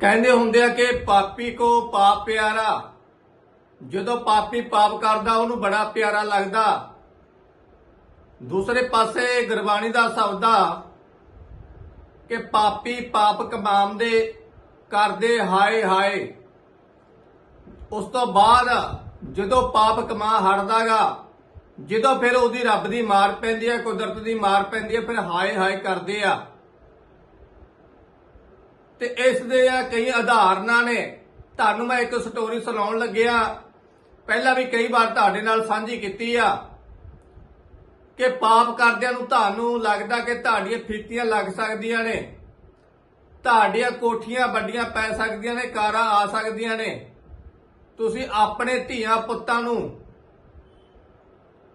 ਕਹਿੰਦੇ ਹੁੰਦੇ ਆ ਕਿ ਪਾਪੀ ਕੋ ਪਾਪ ਪਿਆਰਾ। ਜਦੋਂ ਪਾਪੀ ਪਾਪ ਕਰਦਾ, ਉਹਨੂੰ ਬੜਾ ਪਿਆਰਾ ਲੱਗਦਾ। ਦੂਸਰੇ ਪਾਸੇ ਗੁਰਬਾਣੀ ਦਾ ਸ਼ਬਦ ਆ ਕਿ ਪਾਪੀ ਪਾਪ ਕਮਾਉਂਦੇ, ਕਰਦੇ ਹਾਏ ਹਾਏ। ਉਸ ਤੋਂ ਬਾਅਦ ਜਦੋਂ ਪਾਪ ਕਮਾ ਹਟਦਾਗਾ, ਜਦੋਂ ਫਿਰ ਉਹਦੀ ਰੱਬ ਦੀ ਮਾਰ ਪੈਂਦੀ ਹੈ ਕੁਦਰਤ ਦੀ ਮਾਰ ਪੈਂਦੀ ਹੈ ਫਿਰ ਹਾਏ ਹਾਏ ਕਰਦੇ ਆ। ਤੇ ਇਸ ਦੇ ਆ ਕਈ ਉਦਾਹਰਨਾਂ ਨੇ। ਤੁਹਾਨੂੰ ਮੈਂ ਇੱਕ ਸਟੋਰੀ ਸੁਣਾਉਣ ਲੱਗਿਆ। ਪਹਿਲਾਂ ਵੀ ਕਈ ਵਾਰ ਤੁਹਾਡੇ ਨਾਲ ਸਾਂਝੀ ਕੀਤੀ ਆ ਕਿ ਪਾਪ ਕਰਦਿਆਂ ਨੂੰ ਤੁਹਾਨੂੰ ਲੱਗਦਾ ਕਿ ਤੁਹਾਡੀਆਂ ਫੀਤੀਆਂ ਲੱਗ ਸਕਦੀਆਂ ਨੇ। ਤੁਹਾਡੀਆਂ ਕੋਠੀਆਂ ਵੱਡੀਆਂ ਪੈ ਸਕਦੀਆਂ ਨੇ, ਕਾਰਾਂ ਆ ਸਕਦੀਆਂ ਨੇ। ਤੁਸੀਂ ਆਪਣੇ ਧੀਆਂ ਪੁੱਤਾਂ ਨੂੰ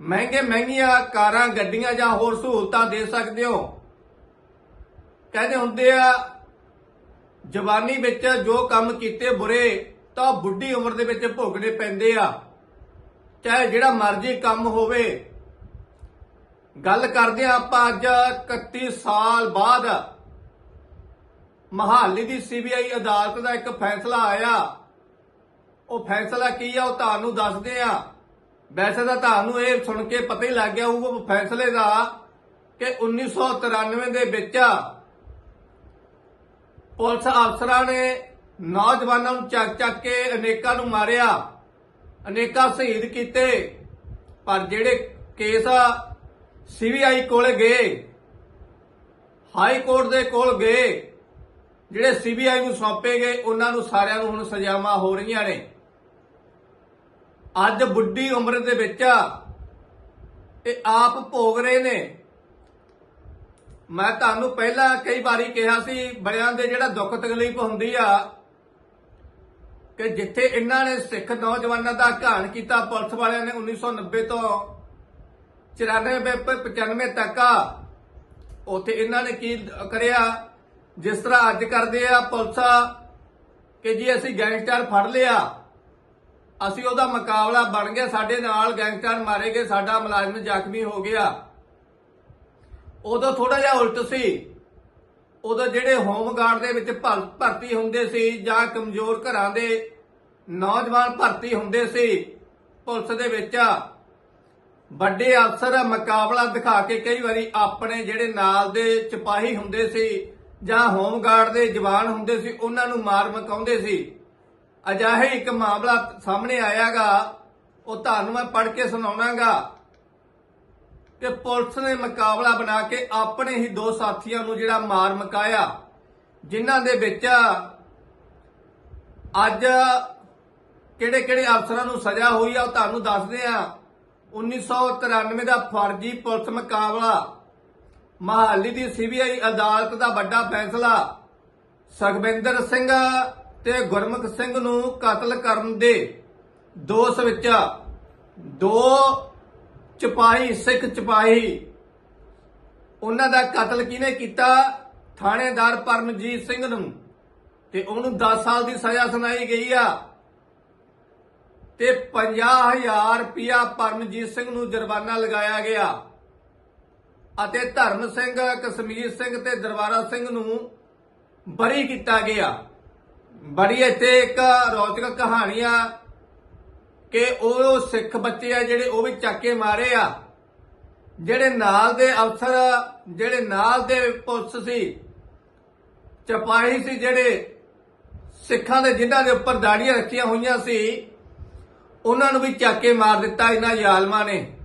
ਮਹਿੰਗੇ ਮਹਿੰਗੀਆਂ ਕਾਰਾਂ, ਗੱਡੀਆਂ ਜਾਂ ਹੋਰ ਸਹੂਲਤਾਂ ਦੇ ਸਕਦੇ ਹੋ। ਕਹਿੰਦੇ ਹੁੰਦੇ ਆ ਜਵਾਨੀ ਵਿੱਚ ਜੋ ਕੰਮ ਕੀਤੇ ਬੁਰੇ, ਤਾਂ ਬੁੱਢੀ ਉਮਰ ਦੇ ਵਿੱਚ ਭੋਗਣੇ ਪੈਂਦੇ ਆ। ਚਾਹੇ ਜਿਹੜਾ ਮਰਜ਼ੀ ਕੰਮ ਹੋਵੇ। ਗੱਲ ਕਰਦੇ ਆ ਆਪਾਂ ਅੱਜ 31 ਸਾਲ ਬਾਅਦ। ਮਹਾਲੀ ਦੀ ਸੀਬੀਆਈ ਅਦਾਲਤ ਦਾ ਇੱਕ ਫੈਸਲਾ ਆਇਆ। ਉਹ ਫੈਸਲਾ ਕੀ ਆ, ਉਹ ਤੁਹਾਨੂੰ ਦੱਸਦੇ ਆ ਵੈਸੇ ਤਾਂ ਤੁਹਾਨੂੰ ਇਹ ਸੁਣ ਕੇ ਪਤਾ ਹੀ ਲੱਗ ਗਿਆ ਹੋਊਗਾ ਉਹ ਫੈਸਲੇ ਦਾ ਕਿ 1993 ਦੇ ਵਿੱਚ ਪੁਲਿਸ ਅਫਸਰਾਂ ਨੇ ਨੌਜਵਾਨਾਂ ਨੂੰ ਚੱਕ ਚੱਕ ਕੇ ਅਨੇਕਾਂ ਨੂੰ ਮਾਰਿਆ। ਅਨੇਕਾਂ ਸ਼ਹੀਦ ਕੀਤੇ। ਪਰ ਜਿਹੜੇ ਕੇਸ ਸੀਬੀਆਈ ਕੋਲ ਗਏ, ਹਾਈ ਕੋਰਟ ਦੇ ਕੋਲ ਗਏ, ਜਿਹੜੇ ਸੀਬੀਆਈ ਨੂੰ ਸੌਂਪੇ ਗਏ, ਉਹਨਾਂ ਨੂੰ ਸਾਰਿਆਂ ਨੂੰ ਹੁਣ ਸਜ਼ਾਵਾਂ ਹੋ ਰਹੀਆਂ ਨੇ। ਅੱਜ ਬੁੱਢੀ ਉਮਰ ਦੇ ਵਿੱਚ ਇਹ ਆਪ ਭੋਗ ਰਹੇ ਨੇ। ਮੈਂ ਤੁਹਾਨੂੰ ਪਹਿਲਾਂ ਕਈ ਵਾਰੀ ਕਿਹਾ ਸੀ, ਬੜਿਆਂ ਦੇ ਜਿਹੜਾ ਦੁੱਖ ਤਕਲੀਫ ਹੁੰਦੀ ਆ, ਕਿ ਜਿੱਥੇ ਇਹਨਾਂ ਨੇ ਸਿੱਖ ਨੌਜਵਾਨਾਂ ਦਾ ਘਾਣ ਕੀਤਾ, ਪੁਲਿਸ ਵਾਲਿਆਂ ਨੇ 1990 ਤੋਂ 94 95 ਤੱਕ ਆ, ਉੱਥੇ ਇਹਨਾਂ ਨੇ ਕੀ ਕਰਿਆ, ਜਿਸ ਤਰ੍ਹਾਂ ਅੱਜ ਕਰਦੇ ਆ ਪੁਲਿਸ, ਕਿ ਜੀ ਅਸੀਂ ਗੈਂਗਸਟਰ ਫੜ ਲਿਆ, ਅਸੀਂ ਉਹਦਾ ਮੁਕਾਬਲਾ ਬਣ ਗਿਆ, ਸਾਡੇ ਨਾਲ ਗੈਂਗਸਟਰ ਮਾਰੇ ਗਏ, ਸਾਡਾ ਮੁਲਾਜ਼ਮ ਜ਼ਖਮੀ ਹੋ ਗਿਆ। ਉਦੋਂ ਥੋੜਾ ਜਿਹਾ ਉਲਟ ਸੀ। ਉਦੋਂ ਜਿਹੜੇ ਹੋਮਗਾਰਡ ਦੇ ਵਿੱਚ ਭਰ- ਭਰਤੀ ਹੁੰਦੇ ਸੀ ਜਾਂ ਕਮਜ਼ੋਰ ਘਰਾਂ ਦੇ ਨੌਜਵਾਨ ਭਰਤੀ ਹੁੰਦੇ ਸੀ, ਪੁਲਿਸ ਦੇ ਵਿੱਚ ਵੱਡੇ ਅਫਸਰ ਮੁਕਾਬਲਾ ਦਿਖਾ ਕੇ ਕਈ ਵਾਰੀ ਆਪਣੇ ਜਿਹੜੇ ਨਾਲ ਦੇ ਸਿਪਾਹੀ ਹੁੰਦੇ ਸੀ ਜਾਂ ਹੋਮਗਾਰਡ ਦੇ ਜਵਾਨ ਹੁੰਦੇ ਸੀ, ਉਹਨਾਂ ਨੂੰ ਮਾਰ ਮਕਾਉਂਦੇ ਸੀ। ਅਜਾਹੇ ਇੱਕ ਮਾਮਲਾ ਸਾਹਮਣੇ ਆਇਆਗਾ, ਉਹ ਤੁਹਾਨੂੰ ਮੈਂ ਪੜ੍ਹ ਕੇ ਸੁਣਾਉਣਾਗਾ। ਕਿ ਪੁਲਿਸ ਨੇ ਮੁਕਾਬਲਾ ਬਣਾ ਕੇ ਆਪਣੇ ਹੀ ਦੋ ਸਾਥੀਆਂ ਨੂੰ ਜਿਹੜਾ ਮਾਰ ਮਕਾਇਆ, ਜਿਨ੍ਹਾਂ ਦੇ ਵਿੱਚ ਅੱਜ ਕਿਹੜੇ ਕਿਹੜੇ ਅਫਸਰਾਂ ਨੂੰ ਸਜ਼ਾ ਹੋਈ ਆ, ਉਹ ਤੁਹਾਨੂੰ ਦੱਸਦੇ ਆ। 1993 ਦਾ ਫਰਜ਼ੀ ਪੁਲਿਸ ਮੁਕਾਬਲਾ, ਮਹਾਲੀ ਦੀ ਸੀਬੀਆਈ ਅਦਾਲਤ ਦਾ ਵੱਡਾ ਫੈਸਲਾ, ਸੁਖਵਿੰਦਰ ਸਿੰਘ ਤੇ ਗੁਰਮੁਖ ਸਿੰਘ ਨੂੰ ਕਤਲ ਕਰਨ ਦੇ ਦੋਸ਼ ਵਿੱਚ ਦੋ ਚਪਾਹੀ ਸਿੱਖ ਚਪਾਹੀ ਉਹਨਾਂ ਦਾ ਕਤਲ ਕਿਹਨੇ ਕੀਤਾ? ਥਾਣੇਦਾਰ ਪਰਮਜੀਤ ਸਿੰਘ ਨੂੰ। ਤੇ ਉਹਨੂੰ 10 ਸਾਲ ਦੀ ਸਜ਼ਾ ਸੁਣਾਈ ਗਈ ਆ। ਤੇ 50000 ਰੁਪਇਆ ਪਰਮਜੀਤ ਸਿੰਘ ਨੂੰ ਜੁਰਮਾਨਾ ਲਗਾਇਆ ਗਿਆ। ਅਤੇ ਧਰਮ ਸਿੰਘ, ਕਸ਼ਮੀਰ ਸਿੰਘ ਤੇ ਦਰਬਾਰਾ ਸਿੰਘ ਨੂੰ ਬਰੀ ਕੀਤਾ ਗਿਆ। ਬੜੀ ਇੱਥੇ ਇੱਕ ਰੌਚਕ ਕਹਾਣੀ ਆ। ਕਿ ਉਹ ਸਿੱਖ ਬੱਚੇ ਆ ਜਿਹੜੇ ਉਹ ਵੀ ਚੱਕ ਮਾਰੇ ਆ। ਜਿਹੜੇ ਨਾਲ ਦੇ ਅਫਸਰ ਜਿਹੜੇ ਨਾਲ ਦੇ ਪੁਲਿਸ ਸੀ ਚਪਾਹੀ ਸੀ ਜਿਹੜੇ ਸਿੱਖਾਂ ਦੇ ਜਿਨ੍ਹਾਂ ਦੇ ਉੱਪਰ ਦਾੜੀਆਂ ਰੱਖੀਆਂ ਹੋਈਆਂ ਸੀ, ਉਹਨਾਂ ਨੂੰ ਵੀ ਚੱਕ ਕੇ ਮਾਰ ਦਿੱਤਾ ਇਹਨਾਂ ਜ਼ਾਲਮਾਂ ਨੇ।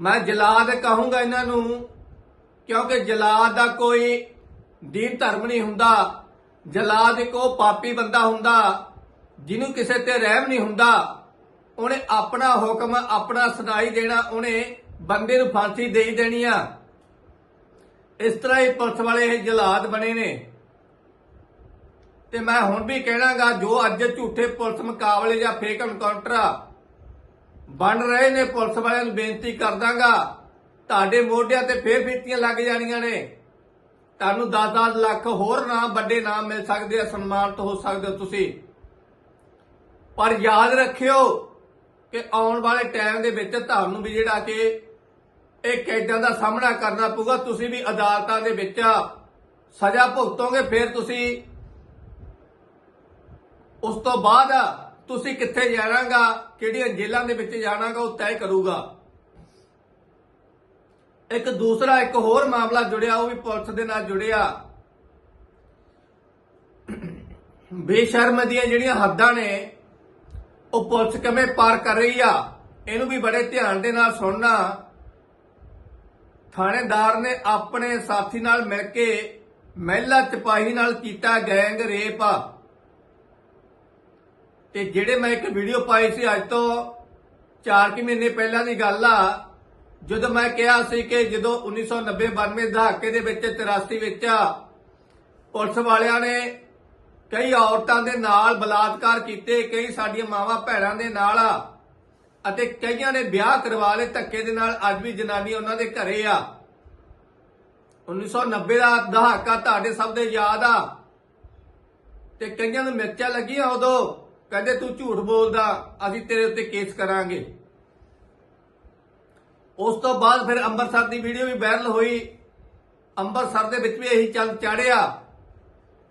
ਮੈਂ ਜਲਾਦ ਕਹੂੰਗਾ ਇਹਨਾਂ ਨੂੰ, ਕਿਉਂਕਿ ਜਲਾਦ ਦਾ ਕੋਈ ਦੀਨ ਧਰਮ ਨਹੀਂ ਹੁੰਦਾ। ਜਲਾਦ ਇੱਕ ਉਹ ਪਾਪੀ ਬੰਦਾ ਹੁੰਦਾ ਜਿਹਨੂੰ ਕਿਸੇ ਤੇ ਰਹਿਮ ਨਹੀਂ ਹੁੰਦਾ, ਉਹਨੇ ਆਪਣਾ ਹੁਕਮ, ਆਪਣਾ ਸੁਣਾਈ ਦੇਣਾ, ਉਹਨੇ ਬੰਦੇ ਨੂੰ ਫਾਂਸੀ ਦੇ ਦੇਣੀ ਆ। ਇਸ ਤਰ੍ਹਾਂ ਹੀ ਪੁਲਿਸ ਵਾਲੇ ਇਹ ਜਲਾਦ ਬਣੇ ਨੇ। ਤੇ ਮੈਂ ਹੁਣ ਵੀ ਕਹਿਣਾਗਾ, ਜੋ ਅੱਜ ਝੂਠੇ ਪੁਲਿਸ ਮੁਕਾਬਲੇ ਜਾਂ ਫੇਕ ਐਨਕਾਊਂਟਰ ਬਣ ਰਹੇ ਨੇ, ਪੁਲਿਸ ਵਾਲਿਆਂ ਨੂੰ ਬੇਨਤੀ ਕਰਦਾਗਾ, ਤੁਹਾਡੇ ਮੋਢਿਆਂ ਤੇ ਫੇਰ ਫੀਤੀਆਂ ਲੱਗ ਜਾਣੀਆਂ ਨੇ। ਤੁਹਾਨੂੰ 10-10 ਲੱਖ ਹੋਰ ਨਾਮ ਵੱਡੇ ਨਾਮ ਮਿਲ ਸਕਦੇ ਆ, ਸਨਮਾਨਿਤ ਹੋ ਸਕਦੇ ਹੋ ਤੁਸੀਂ। ਪਰ ਯਾਦ ਰੱਖਿਓ ਕਿ ਆਉਣ ਵਾਲੇ ਟਾਈਮ ਦੇ ਵਿੱਚ ਤੁਹਾਨੂੰ ਵੀ ਜਿਹੜਾ ਕਿ ਇਹ ਕੈਦਾਂ ਦਾ ਸਾਹਮਣਾ ਕਰਨਾ ਪਊਗਾ, ਤੁਸੀਂ ਵੀ ਅਦਾਲਤਾਂ ਦੇ ਵਿੱਚ ਸਜ਼ਾ ਭੁਗਤੋਗੇ, ਫਿਰ ਤੁਸੀਂ ਉਸ ਤੋਂ ਬਾਅਦ ਤੁਸੀਂ ਕਿੱਥੇ ਜਾਣਾਗਾ, ਕਿਹੜੀਆਂ ਜੇਲ੍ਹਾਂ ਦੇ ਵਿੱਚ ਜਾਣਾਗਾ, ਉਹ ਤੈਅ ਕਰੂਗਾ। ਇੱਕ ਦੂਸਰਾ, ਇੱਕ ਹੋਰ ਮਾਮਲਾ ਜੁੜਿਆ, ਉਹ ਵੀ ਪੁਲਿਸ ਦੇ ਨਾਲ ਜੁੜਿਆ। ਬੇਸ਼ਰਮ ਦੀਆਂ ਜਿਹੜੀਆਂ ਹੱਦਾਂ ਨੇ ਉਹ ਪੁਲਿਸ ਕਿਵੇਂ ਪਾਰ ਕਰ ਰਹੀ ਆ। ਇਹਨੂੰ ਵੀ ਬੜੇ ਧਿਆਨ ਦੇ ਨਾਲ ਸੁਣਨਾ। ਥਾਣੇਦਾਰ ਨੇ ਆਪਣੇ ਸਾਥੀ ਨਾਲ ਮਿਲ ਕੇ ਮਹਿਲਾ ਸਿਪਾਹੀ ਨਾਲ ਕੀਤਾ ਗੈਂਗ ਰੇਪ। ਤੇ ਜਿਹੜੇ ਮੈਂ ਇੱਕ ਵੀਡੀਓ ਪਾਈ ਸੀ ਅੱਜ ਤੋਂ 4 ਕਿ ਮਹੀਨੇ ਪਹਿਲਾਂ ਦੀ ਗੱਲ ਆ, ਜਦੋਂ ਮੈਂ ਕਿਹਾ ਸੀ ਕਿ ਜਦੋਂ 1990-92 ਦਹਾਕੇ ਦੇ ਵਿੱਚ 83 ਵਿੱਚ ਪੁਲਿਸ ਵਾਲਿਆਂ ਨੇ ਕਈ ਔਰਤਾਂ ਦੇ ਨਾਲ ਬਲਾਤਕਾਰ ਕੀਤੇ, ਕਈ ਸਾਡੀਆਂ ਮਾਵਾਂ ਭੈਣਾਂ ਦੇ ਨਾਲ ਅਤੇ ਕਈਆਂ ਨੇ ਵਿਆਹ ਕਰਵਾ ਲਏ, ਧੱਕੇ ਦੇ ਨਾਲ ਅੱਜ ਵੀ ਜਨਾਨੀ ਉਹਨਾਂ ਦੇ ਘਰੇ ਆ। 1990 ਦਾ ਦਹਾਕਾ ਤੁਹਾਡੇ ਸਭ ਦੇ ਯਾਦ ਆ। ਤੇ ਕਈਆਂ ਨੂੰ ਮਿਰਚਾਂ ਲੱਗੀਆਂ ਉਦੋਂ, ਕਹਿੰਦੇ ਤੂੰ ਝੂਠ ਬੋਲਦਾ, ਅਸੀਂ ਤੇਰੇ ਉੱਤੇ ਕੇਸ ਕਰਾਂਗੇ। ਉਸ ਤੋਂ ਬਾਅਦ ਫਿਰ ਅੰਮ੍ਰਿਤਸਰ ਦੀ ਵੀਡੀਓ ਵੀ ਵਾਇਰਲ ਹੋਈ। ਅੰਮ੍ਰਿਤਸਰ ਦੇ ਵਿੱਚ ਵੀ ਇਹੀ ਚੱਲ ਚਾੜਿਆ।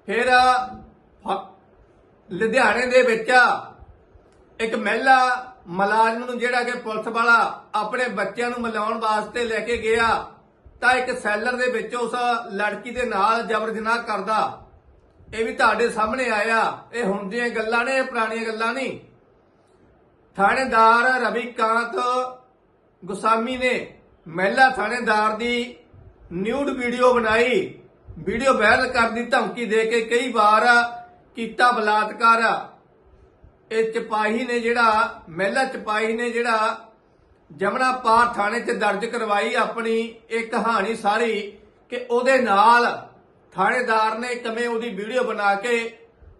ਫਿਰ ਲੁਧਿਆਣੇ ਦੇ ਵਿੱਚ ਇੱਕ ਮਹਿਲਾ ਮੁਲਾਜ਼ਮ ਨੂੰ ਜਿਹੜਾ ਕਿ ਪੁਲਿਸ ਵਾਲਾ ਆਪਣੇ ਬੱਚਿਆਂ ਨੂੰ ਮਿਲਾਉਣ ਵਾਸਤੇ ਲੈ ਕੇ ਗਿਆ, ਤਾਂ ਇੱਕ ਸੈਲਰ ਦੇ ਵਿੱਚ ਉਸ ਲੜਕੀ ਦੇ ਨਾਲ ਜ਼ਬਰ ਜਨਾਹ ਕਰਦਾ। ਇਹ ਵੀ ਤੁਹਾਡੇ ਸਾਹਮਣੇ ਆਇਆ। ਇਹ ਹੁਣ ਦੀਆਂ ਗੱਲਾਂ ਨੇ ਪੁਰਾਣੀਆਂ ਗੱਲਾਂ ਨਹੀਂ। ਥਾਣੇਦਾਰ ਰਵੀਕਾਂਤ ਗੁਸਾਮੀ ਨੇ ਮਹਿਲਾ ਥਾਣੇਦਾਰ ਦੀ ਨਿਊਡ ਵੀਡੀਓ ਬਣਾਈ। ਵੀਡੀਓ ਵਾਇਰਲ ਕਰਨ ਦੀ ਧਮਕੀ ਦੇ ਕੇ ਕਈ ਵਾਰ ਕੀਤਾ ਬਲਾਤਕਾਰ। ਇਹ ਚਪਾਹੀ ਨੇ ਜਿਹੜਾ, ਮਹਿਲਾ ਚਪਾਹੀ ਨੇ ਜਿਹੜਾ ਜਮਨਾ ਪਾਰ ਥਾਣੇ 'ਚ ਦਰਜ ਕਰਵਾਈ ਆਪਣੀ ਇਹ ਕਹਾਣੀ ਸਾਰੀ ਕਿ ਉਹਦੇ ਨਾਲ ਥਾਣੇਦਾਰ ਨੇ ਕਿਵੇਂ ਉਹਦੀ ਵੀਡੀਓ ਬਣਾ ਕੇ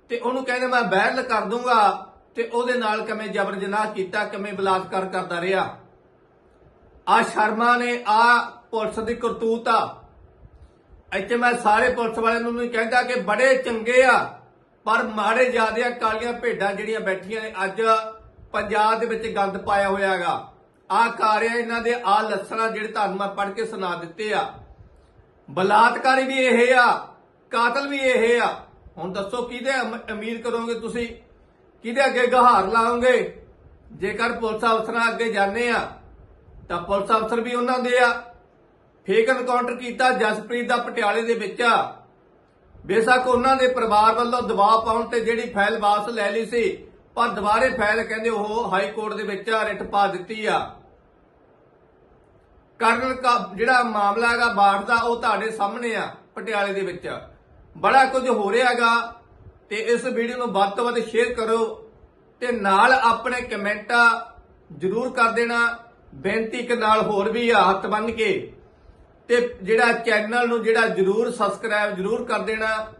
ਤੇ ਉਹਨੂੰ ਕਹਿੰਦੇ ਮੈਂ ਵਾਇਰਲ ਕਰ ਦੂੰਗਾ ਤੇ ਉਹਦੇ ਨਾਲ ਕਿਵੇਂ ਜਬਰ ਜਨਾਹ ਕੀਤਾ ਕਿਵੇਂ ਬਲਾਤਕਾਰ ਕਰਦਾ ਰਿਹਾ। ਆ ਸ਼ਰਮਾ ਨੇ ਆ ਪੁਲਿਸ ਦੀ ਕਰਤੂਤ ਆ। ਇੱਥੇ ਮੈਂ ਸਾਰੇ ਪੁਲਿਸ ਵਾਲਿਆਂ ਨੂੰ ਨਹੀਂ ਕਹਿੰਦਾ ਕਿ ਬੜੇ ਚੰਗੇ ਆ। ਪਰ ਮਾੜੇ ਜਿਆਦੇ ਕਾਲੀਆਂ ਭੇਡਾਂ ਜਿਹੜੀਆਂ ਬੈਠੀਆਂ ਨੇ, ਅੱਜ ਪੰਜਾਬ ਦੇ ਵਿੱਚ ਗੰਦ ਪਾਇਆ ਹੋਇਆਗਾ ਆ ਕਾਰਿਆ ਇਹਨਾਂ ਦੇ ਆ ਲੱਛਣਾ ਜਿਹੜੇ ਤੁਹਾਨੂੰ ਮੈਂ ਪੜ੍ਹ ਕੇ ਸੁਣਾ ਦਿੱਤੇ ਆ। ਬਲਾਤਕਾਰੀ ਵੀ ਇਹ ਆ, ਕਾਤਲ ਵੀ ਇਹ ਆ। ਹੁਣ ਦੱਸੋ ਕਿਹਦੇ ਉਮੀਦ ਕਰੋਗੇ ਤੁਸੀਂ? ਕਿਹਦੇ ਅੱਗੇ ਗਹਾਰ ਲਾਓਗੇ? ਜੇਕਰ ਪੁਲਿਸ ਅਫਸਰਾਂ ਅੱਗੇ ਜਾਂਦੇ ਆ, ਤਾਂ ਪੁਲਿਸ ਅਫਸਰ ਵੀ ਉਹਨਾਂ ਦੇ ਆ। ਫੇਕ ਐਨਕਾਊਂਟਰ ਕੀਤਾ ਜਸਪ੍ਰੀਤ ਦਾ ਪਟਿਆਲੇ ਦੇ ਵਿੱਚ ਆ। ਬੇਸ਼ੱਕ ਉਹਨਾਂ ਦੇ ਪਰਿਵਾਰ ਵੱਲੋਂ ਦਬਾਅ ਪਾਉਣ ਤੇ ਜਿਹੜੀ ਫਾਈਲ ਵਾਪਸ ਲੈ ਲਈ ਸੀ, ਪਰ ਦੁਬਾਰੇ ਫਾਈਲ ਕਹਿੰਦੇ ਉਹ ਹਾਈ ਕੋਰਟ ਦੇ ਵਿੱਚ ਰਿਟ ਪਾ ਦਿੱਤੀ ਆ। ਕਰਨਲ ਜਿਹੜਾ ਮਾਮਲਾ ਹੈਗਾ ਬਾੜ ਦਾ, ਉਹ ਤੁਹਾਡੇ ਸਾਹਮਣੇ ਆ, ਪਟਿਆਲੇ ਦੇ ਵਿੱਚ। ਬੜਾ ਕੁਝ ਹੋ ਰਿਹਾ ਰਿਹਾਗਾ ਤੇ ਇਸ ਵੀਡੀਓ ਨੂੰ ਵੱਧ ਤੋਂ ਵੱਧ ਸ਼ੇਅਰ ਕਰੋ ਤੇ ਨਾਲ ਆਪਣੇ ਕਮੈਂਟਾਂ ਜ਼ਰੂਰ ਕਰ ਦੇਣਾ, ਬੇਨਤੀ ਇੱਕ ਨਾਲ ਹੋਰ ਵੀ ਆ, ਹੱਥ ਬੰਨ ਕੇ। ਤੇ ਜਿਹੜਾ ਚੈਨਲ ਨੂੰ ਜਿਹੜਾ ਜਰੂਰ ਸਬਸਕ੍ਰਾਈਬ ਜਰੂਰ ਕਰ ਦੇਣਾ,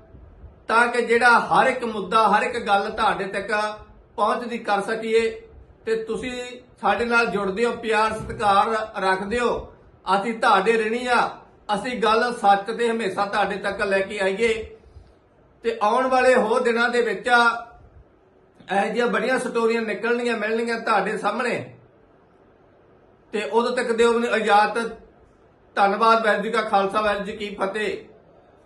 ਤਾਂ ਕਿ ਜਿਹੜਾ ਹਰ ਇੱਕ ਮੁੱਦਾ, ਹਰ ਇੱਕ ਗੱਲ ਤੁਹਾਡੇ ਤੱਕ ਪਹੁੰਚਦੀ ਕਰ ਸਕੀਏ। ਤੇ ਤੁਸੀਂ ਸਾਡੇ ਨਾਲ ਜੁੜਦੇ ਹੋ, ਪਿਆਰ, ਸਤਿਕਾਰ ਰੱਖਦੇ ਹੋ। ਅਸੀਂ ਤੁਹਾਡੇ ਰਹਿਣੀ ਆ। ਅਸੀਂ ਗੱਲ ਸੱਚ ਤੇ ਹਮੇਸ਼ਾ ਤੁਹਾਡੇ ਤੱਕ ਲੈ ਕੇ ਆਈਏ। ਤੇ ਆਉਣ ਵਾਲੇ ਹੋਰ ਦਿਨਾਂ ਦੇ ਵਿੱਚ ਇਹੋ ਜਿਹੀਆਂ ਬੜੀਆਂ ਸਟੋਰੀਆਂ ਨਿਕਲਣੀਆਂ ਮਿਲਣਗੀਆਂ ਤੁਹਾਡੇ ਸਾਹਮਣੇ। ਤੇ ਉਦੋਂ ਤੱਕ ਦਿਓ ਮੈਨੂੰ ਇਜਾਜ਼ਤ। ਧੰਨਵਾਦ ਵੈਦ ਜੀ ਕਾ ਖਾਲਸਾ ਵੈਦ ਜੀ ਕੀ ਫਤਿਹ।